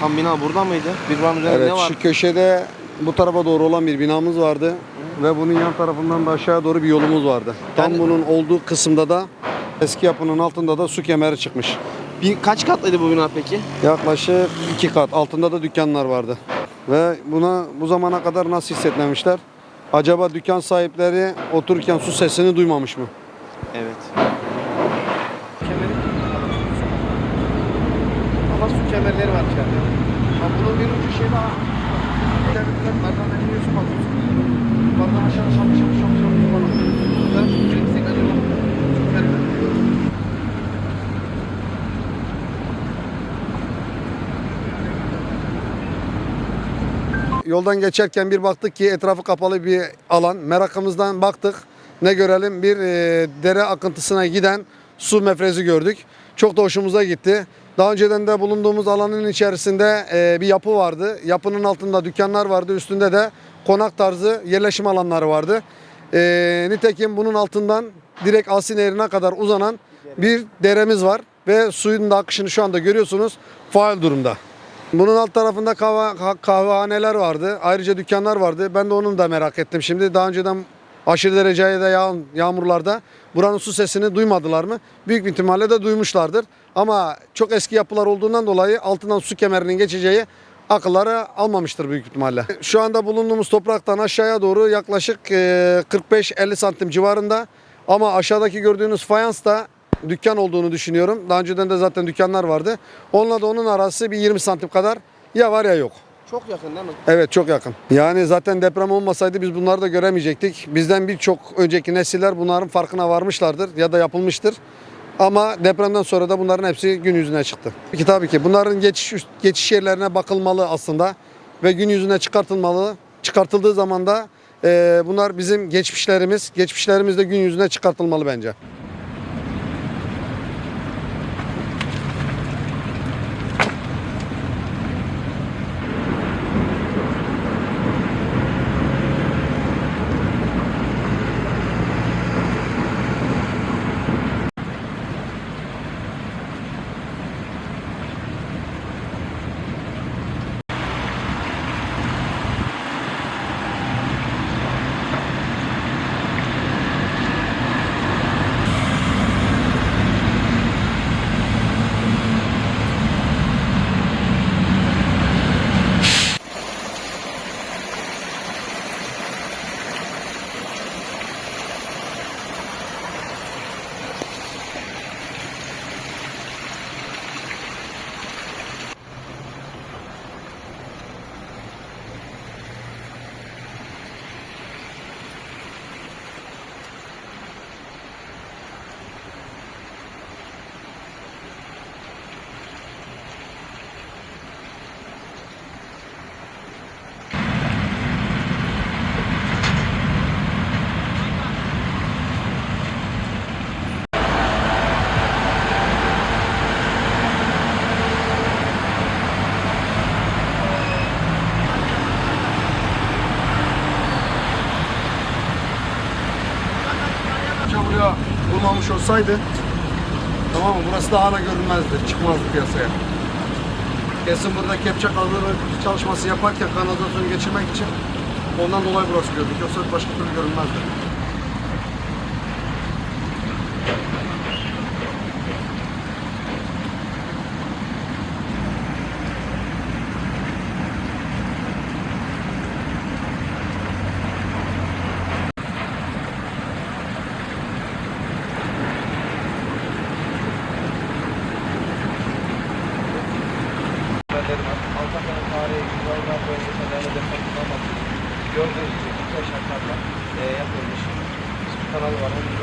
Tam bina burada mıydı? Bir buranın üzerinde Evet ne var? şu köşede bu tarafa doğru olan bir binamız vardı. Ve bunun yan tarafından da aşağıya doğru bir yolumuz vardı. Tam Yani- bunun olduğu kısımda da eski yapının altında da su kemeri çıkmış. Bir, kaç katlıydı bu bina peki? Yaklaşık iki kat. Altında da dükkanlar vardı. Ve buna bu zamana kadar nasıl hissetmemişler? Acaba dükkan sahipleri otururken su sesini duymamış mı? Evet. Ama su kemerleri var içeride. Ha bunun bir ucu şey daha. İçeride merdivenden iniyorsun bakıyorsun. Yukarıdan aşağı şam şam şam şam falan. Bunlar çok yüksek acaba. Su kemerleri. Yoldan geçerken bir baktık ki etrafı kapalı bir alan. Merakımızdan baktık. Ne görelim? Bir e, dere akıntısına giden su mefrezi gördük. Çok da hoşumuza gitti. Daha önceden de bulunduğumuz alanın içerisinde e, bir yapı vardı. Yapının altında dükkanlar vardı. Üstünde de konak tarzı yerleşim alanları vardı. E, nitekim bunun altından direkt Asi Nehri'ne kadar uzanan bir deremiz var. Ve suyun da akışını şu anda görüyorsunuz. Faal durumda. Bunun alt tarafında kahve, ha- kahvehaneler vardı. Ayrıca dükkanlar vardı. Ben de onun da merak ettim. Şimdi daha önceden aşırı derecede yağan yağmurlarda buranın su sesini duymadılar mı? Büyük bir ihtimalle de duymuşlardır. Ama çok eski yapılar olduğundan dolayı altından su kemerinin geçeceği akılları almamıştır büyük ihtimalle. Şu anda bulunduğumuz topraktan aşağıya doğru yaklaşık e, 45-50 santim civarında. Ama aşağıdaki gördüğünüz fayans da dükkan olduğunu düşünüyorum. Daha önceden de zaten dükkanlar vardı. Onunla da onun arası bir 20 santim kadar ya var ya yok. Çok yakın değil mi? Evet çok yakın. Yani zaten deprem olmasaydı biz bunları da göremeyecektik. Bizden birçok önceki nesiller bunların farkına varmışlardır ya da yapılmıştır. Ama depremden sonra da bunların hepsi gün yüzüne çıktı. Peki tabii ki bunların geçiş geçiş yerlerine bakılmalı aslında ve gün yüzüne çıkartılmalı. Çıkartıldığı zaman da e, bunlar bizim geçmişlerimiz. Geçmişlerimiz de gün yüzüne çıkartılmalı bence. Buraya bulmamış olsaydı tamam mı? Burası da hala görünmezdi. Çıkmazdı piyasaya. Kesin burada kepçe kaldırma çalışması yaparken kanalizasyonu geçirmek için ondan dolayı burası gördük. Yoksa başka türlü görünmezdi. Antakya'nın tarihi güzelden boyunca şeylerle deprem kullanmadık. Gördüğünüz gibi bu şartlarla e, yapılmış. Bir kanalı var.